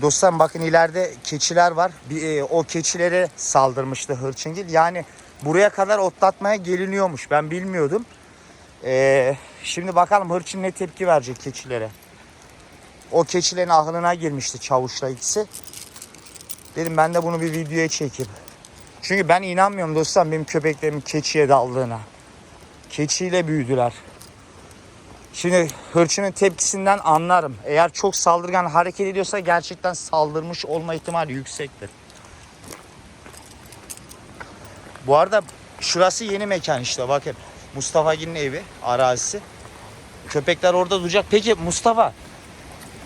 Dostlar bakın ileride keçiler var. Bir, e, o keçilere saldırmıştı hırçıngil. Yani buraya kadar otlatmaya geliniyormuş. Ben bilmiyordum. E, şimdi bakalım hırçın ne tepki verecek keçilere. O keçilerin aklına girmişti çavuşla ikisi. Dedim ben de bunu bir videoya çekeyim. Çünkü ben inanmıyorum dostlar benim köpeklerimin keçiye daldığına. Keçiyle büyüdüler. Şimdi hırçının tepkisinden anlarım. Eğer çok saldırgan hareket ediyorsa gerçekten saldırmış olma ihtimali yüksektir. Bu arada şurası yeni mekan işte bakın. Mustafa Gil'in evi, arazisi. Köpekler orada duracak. Peki Mustafa,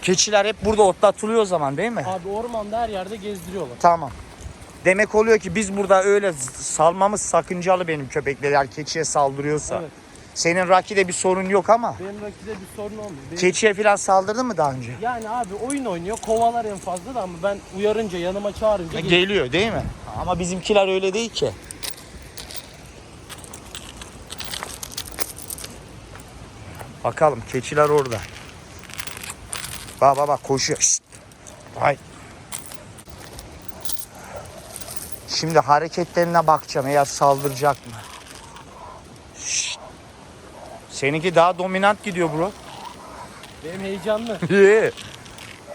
keçiler hep burada otlatılıyor o zaman değil mi? Abi ormanda her yerde gezdiriyorlar. Tamam. Demek oluyor ki biz burada öyle salmamız sakıncalı benim köpekler eğer keçiye saldırıyorsa. Evet. Senin Rocky'de bir sorun yok ama. Benim rakide bir sorun olmuyor. Benim- Keçiye falan saldırdın mı daha önce? Yani abi oyun oynuyor, kovalar en fazla da ama ben uyarınca, yanıma çağırınca geliyor. Geliyor değil mi? Ama bizimkiler öyle değil ki. Bakalım keçiler orada. Bak bak bak koşuyor. Şşt. Vay. Şimdi hareketlerine bakacağım eğer saldıracak mı? Seninki daha dominant gidiyor bro. Benim heyecanlı. İyi.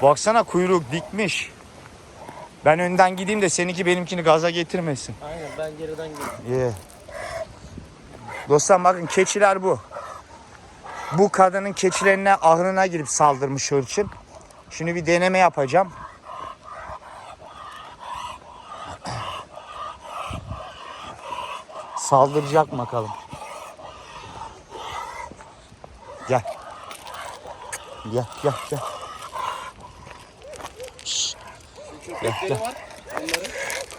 Baksana kuyruk dikmiş. Ben önden gideyim de seninki benimkini gaza getirmesin. Aynen ben geriden geliyorum. İyi. Dostlar bakın keçiler bu. Bu kadının keçilerine ahırına girip saldırmış hırçın. Şimdi bir deneme yapacağım. Saldıracak bakalım. Gel. Gel gel gel. Şşt. Gel gel.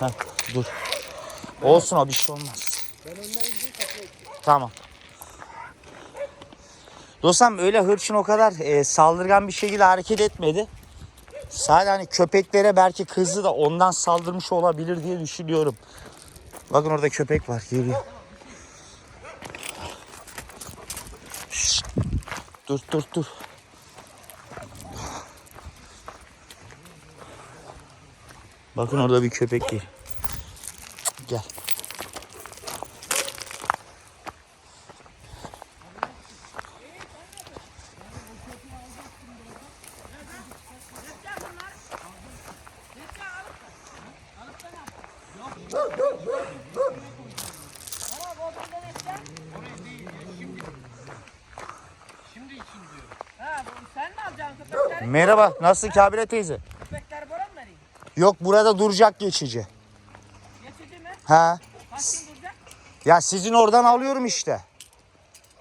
Heh, dur. Olsun o bir şey olmaz. Tamam. Dostum öyle hırçın o kadar e, saldırgan bir şekilde hareket etmedi. Sadece hani köpeklere belki kızdı da ondan saldırmış olabilir diye düşünüyorum. Bakın orada köpek var geliyor. Dur dur dur. Bakın orada bir köpek geliyor. Gel. Ha, bu sen mi alacaksın köpekleri? Merhaba. Nasılsın Kabile teyze? Köpekleri bana mı? Yok burada duracak geçici. Geçici mi? Ha? Kaç gün duracak? Ya sizin oradan alıyorum işte.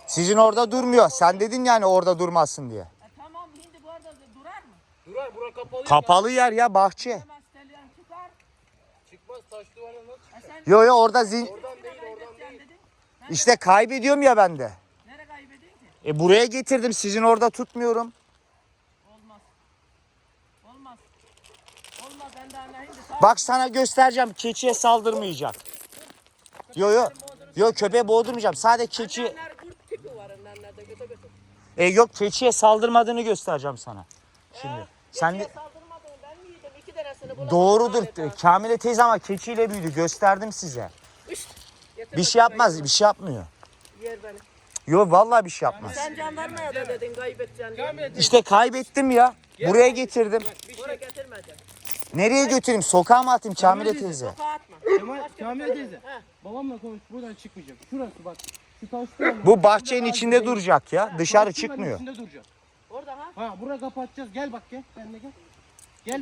Sizin orada durmuyor. Sen dedin yani orada durmasın diye. E, tamam şimdi bu arada durar mı? Durar bura kapalı. Kapalı yer ya bahçe. Hemen stelyan çıkar. Çıkmaz taş duvarına nasıl? E sen Yo yo orada zin... Oradan değil oradan değil. dedin. İşte kaybediyorum ya ben de. Nereye kaybedin ki? E buraya getirdim sizin orada tutmuyorum. Olmaz. Olmaz. Olmaz ben daha ne şimdi sağ Bak sana göstereceğim keçiye saldırmayacak. Yo yo. Yo köpeğe boğdurmayacağım. Sadece keçi... E yok keçiye saldırmadığını göstereceğim sana. Şimdi. Sen de... Keçiye saldırmadın ben mi yedim? İki tanesini bulamadım. Doğrudur. Galiba. Kamile teyze ama keçiyle büyüdü. Gösterdim size. Üst. Bir şey yapmaz. Bir şey yapmıyor. Yer beni. Yok vallahi bir şey yapmaz. Sen jandarmaya da dedin kaybedeceksin. İşte kaybettim ya. Buraya getirdim. Buraya getirmedin. Nereye götüreyim? Sokağa mı atayım Kamile teyze? Sokağa atma. Kemal, Kamil teyze. Babamla konuş buradan çıkmayacağım. Şurası bak. Şu taş duvarın. Bu bahçenin içinde duracak ya. Dışarı çıkmıyor. içinde duracak. Orada ha. Ha buraya kapatacağız. Gel bak gel. Benle gel. Gel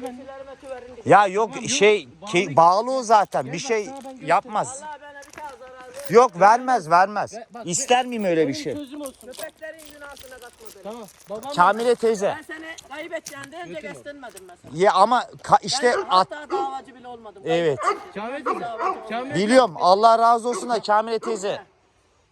tüverin diye. Ya yok Tamam, yok. şey Bağlı ki, git. bağlı o zaten. Gel Bir bak, şey sana ben göstereyim. yapmaz. Vallahi bana bir ver. Yok vermez vermez. Ve bak, İster miyim öyle bir şey? Sözüm olsun. Köpeklerin günahına katma beni. Tamam. Babam Kamile teyze. Ben seni kaybedeceğim deyince göstermedim mesela. Ya ama ka- işte ben at hatta davacı bile olmadım. evet. Kamil teyze. Kamil Biliyorum. Allah razı olsun da Kamile teyze.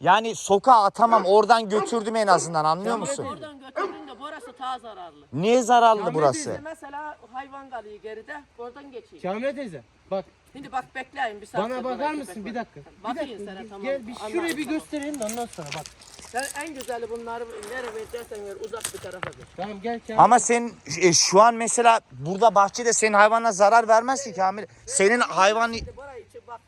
Yani sokağa atamam. Oradan götürdüm en azından anlıyor musun? Oradan götürdün de burası ta zararlı. Niye zararlı burası? mesela hayvan kalıyor geride oradan geçeyim. Kamil teyze. Bak. Şimdi bak bekleyin bir saat. Bana bakar mısın bir dakika? Bir Bakayım dakika. sana tamam. Gel bir şurayı Anladım, bir tamam. göstereyim de ondan sonra bak. Sen en güzeli bunları nereye vereceksen ver uzak bir tarafa ver. Tamam gel Kamil. Ama sen e, şu an mesela burada bahçede senin hayvana zarar vermez ki Kamil. Senin hayvan burayı için bak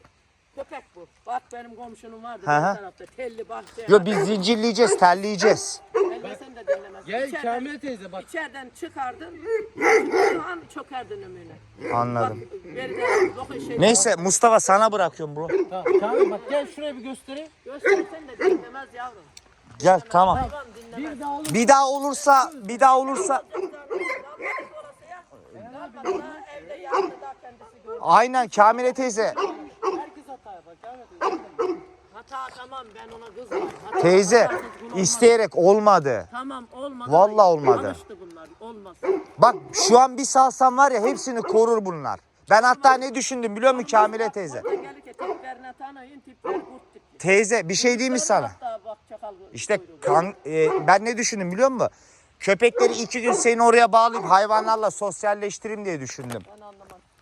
köpek bu. Bak benim komşunum vardı Hı hı. bu tarafta telli bahçe. Yo biz zincirleyeceğiz, telleyeceğiz. Ellesen de dinlemez. Gel İçeriden- Kamil teyze bak. İçeriden çıkardın, çıkardığın an çökerdin ömrüne. Anladım. Bak, veriden dokun şey. Neyse Mustafa sana bırakıyorum bro. Tamam Kamil bak gel şuraya bir göstereyim. Göstersen de dinlemez yavrum. Gel tamam. Hayvan dinlemez. Bir daha olur. Bir daha olursa, bir daha olursa Evde yandı da kendisi gördü. aynen Kamile teyze. Herkes hata yapar Kamil teyze. Tamam ben ona Teyze hatasız kul olmaz. isteyerek olmadı. Tamam olmadı. Vallahi olmadı. Alıştı bunlar. Olmaz. Bak şu an bir salsam var ya hepsini korur bunlar. Ben hatta ne düşündüm biliyor musun Kamile teyze? Oradan gelirken tiplerini tanıyın. Tipler kurt tipli. Teyze bir şey diyeyim mi sana? Hatta bak çakal İşte kuyruğu. kan, e, ben ne düşündüm biliyor musun? Köpekleri iki gün seni oraya bağlayıp hayvanlarla sosyalleştireyim diye düşündüm. Anlamam.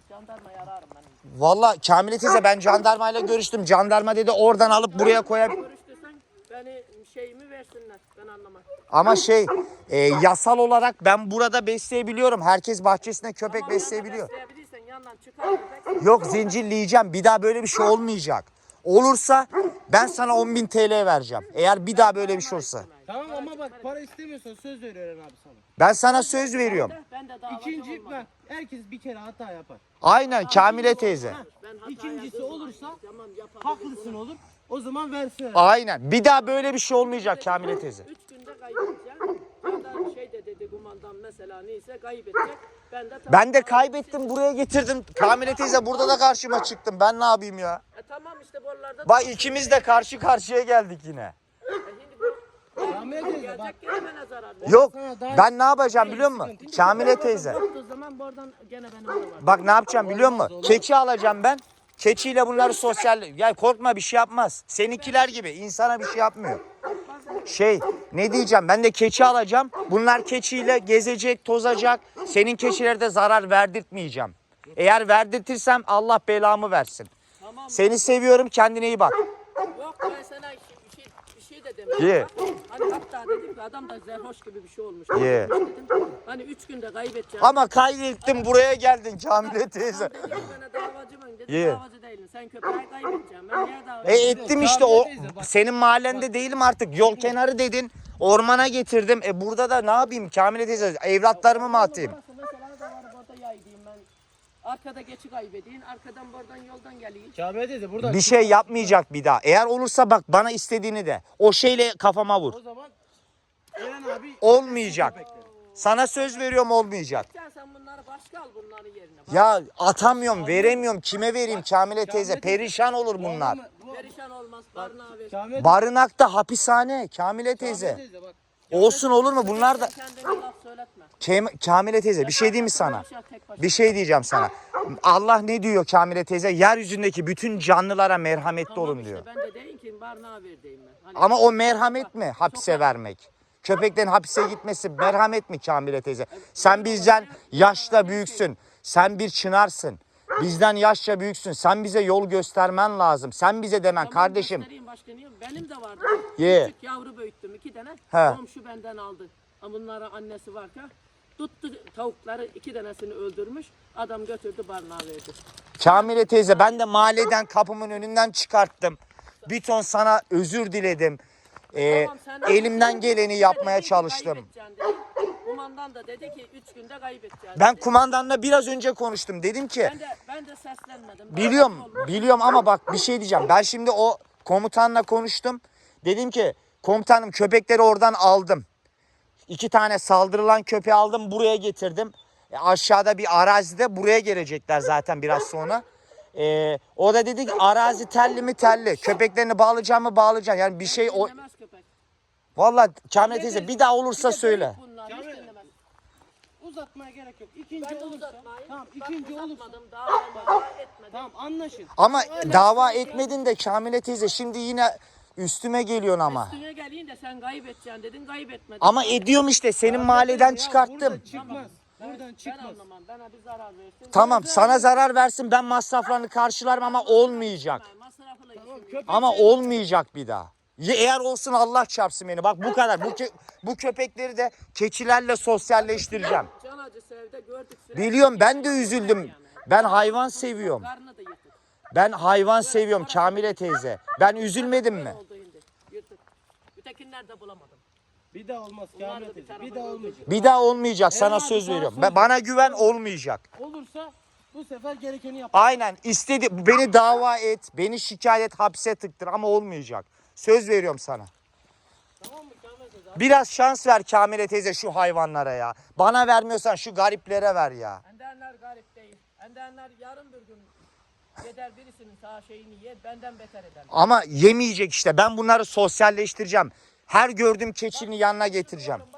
Jandarmayı ararım ben. Valla Kamile teyze ben jandarmayla görüştüm. Jandarma dedi oradan alıp buraya koyab... Görüştüysen beni şeyimi versinler. Ben anlamam. Ama şey e, yasal olarak ben burada besleyebiliyorum. Herkes bahçesinde köpek Tamam, besleyebiliyor. besleyebilirsen yandan çıkar köpek. Yok zincirleyeceğim. Bir daha böyle bir şey olmayacak. Olursa ben sana 10.000 TL vereceğim. Eğer bir daha böyle bir şey olursa. Tamam ama bak para istemiyorsan söz veriyorum abi sana. Ben sana söz veriyorum. Ben de davacı İkinci olmadım. bak herkes bir kere hata yapar. Aynen Kamile teyze. Hataya İkincisi olursa haklısın olur. O zaman versin. Aynen. Bir daha böyle bir şey olmayacak Kamile teyze. Üç günde kaybedeceğim. Ya da şey de dedi kumandan mesela neyse kaybedecek. Ben de tamam. Ben de kaybettim buraya getirdim. Kamile teyze burada da karşıma çıktım. Ben ne yapayım ya? E tamam işte buralarda. Bak ikimiz de karşı karşıya geldik yine. Teyze bak. zarar verir. Yok ben ne yapacağım biliyor musun? Kamile teyze. Yoktu zaman buradan gene benim de var. Bak ne yapacağım biliyor musun? Keçi alacağım ben. Keçiyle bunları sosyal... Ya korkma bir şey yapmaz. Seninkiler gibi insana bir şey yapmıyor. Şey ne diyeceğim ben de keçi alacağım. Bunlar keçiyle gezecek, tozacak. Senin keçilere de zarar verdirtmeyeceğim. Eğer verdirtirsem Allah belamı versin. Tamam. Seni seviyorum kendine iyi bak. Yok ben sana bir şey, de demedim. Ye. Hani hatta dedim ki adam da zerhoş gibi bir şey olmuş. Ye. Hani üç günde kaybedeceğim. Ama kaydettim buraya geldin Kamile teyze. Ki bana davacı mı? Dedim Ye. davacı değilim. Sen köpeği kaybedeceğim. Ben niye davacı E ettim işte o senin mahallende değilim artık yol kenarı dedin ormana getirdim e burada da ne yapayım Kamile teyze evlatlarımı mı atayım? Burası mesela da var burada yaydıyım ben. Arkada geçi kaybedeyim. Arkadan buradan yoldan geleyim. Kamil teyze burada. Bir şey yapmayacak bir daha eğer olursa bak bana istediğini de o şeyle kafama vur O zaman Eren abi olmayacak sana söz veriyorum olmayacak. Sen sen bunları başka al bunların yerine. Bak, Ya atamıyorum veremiyorum kime vereyim Kamile teyze perişan olur bunlar. Perişan olmaz. Barınağı ver. Kamil Barınakta hapishane Kamile teyze teyze bak. Olsun olur mu bunlar da Kendine laf söyletme. Kem- Kamile teyze bir şey diyeyim mi sana? Bir şey diyeceğim sana. Allah ne diyor Kamile teyze? Yeryüzündeki bütün canlılara merhametli olun diyor. Ben de deyin ki barınağı ver deyim ben. Hani Ama o merhamet mi hapse vermek? Köpeklerin hapise gitmesi merhamet mi Kamile teyze? Sen bizden yaşta büyüksün. Sen bir çınarsın. Bizden yaşça büyüksün. Sen bize yol göstermen lazım. Sen bize demen Tamam, kardeşim. göstereyim, başka niye? Benim de vardı. Ye. Küçük yavru büyüttüm iki tane. He. Komşu benden aldı. Ama bunlara annesi varken tuttu tavukları iki tanesini öldürmüş. Adam götürdü barınağa verdi. Kamile teyze ben de mahalleden kapımın önünden çıkarttım. Bir ton sana özür diledim. Ee, Tamam, sen elimden geleni yapmaya çalıştım. kaybedeceksin dedi. Kumandan da dedi ki üç günde kaybedeceksin. Ben dedi. kumandanla biraz önce konuştum. Dedim ki ben de ben de seslenmedim. Biliyorum, Olmaz. biliyorum ama bak bir şey diyeceğim. Ben şimdi o komutanla konuştum. Dedim ki komutanım köpekleri oradan aldım. İki tane saldırılan köpeği aldım buraya getirdim. E, aşağıda bir arazide buraya gelecekler zaten biraz sonra. E, o da dedi ki arazi telli mi telli. Köpeklerini bağlayacağım mı bağlayacağım. Yani bir şey o... Dinlemez köpek. Vallahi Kamile teyze bir daha olursa söyle. büyük bunlar, hiç Kamil. dinlemez. Uzatmaya gerek yok. İkinci Ben olursa. Tamam Bak, ikinci olursa. etmedim. Tamam anlaşın. Ama dava etmedin de Kamile teyze şimdi yine üstüme geliyorsun ama. Üstüne geleyim de sen kaybedeceksin dedin kaybetmedin. Ama ediyorum işte senin mahalleden Ya çıkarttım. Çıkmaz. Ben- Buradan Ben çıkmaz. anlamam. Bana bir zarar versin. Tamam sana zarar versin ben masraflarını karşılarım ama olmayacak. Tamam, Ama olmayacak bir daha. Ya Eğer olsun Allah çarpsın beni. Bak bu kadar. Bu bu köpekleri de keçilerle sosyalleştireceğim. Can acısı evde gördük sürekli. Biliyorum ben de üzüldüm. Ben hayvan seviyorum. Karnı da yırtık. Ben hayvan seviyorum Kamile teyze. Ben üzülmedim mi? Oldu. Yırtık. De bulamadım. Bir daha olmaz Bunlar Kamil bir teyze. tarafa Bir daha olmayacak. Bir daha olmayacak sana söz veriyorum. Ben- Bana güven olmayacak. Olursa bu sefer gerekeni yap. Aynen istedi beni dava et, beni şikayet hapse tıktır ama olmayacak. Söz veriyorum sana. Tamam mı Kamil teyze? Biraz şans ver Kamile teyze şu hayvanlara ya. Bana vermiyorsan şu gariplere ver ya. Enderler garip değil. Enderler yarın bir gün gider birisinin sağ şeyini yer benden beter eder. Ama yemeyecek işte. Ben bunları sosyalleştireceğim. Her gördüğüm keçinin yanına getireceğim. Başına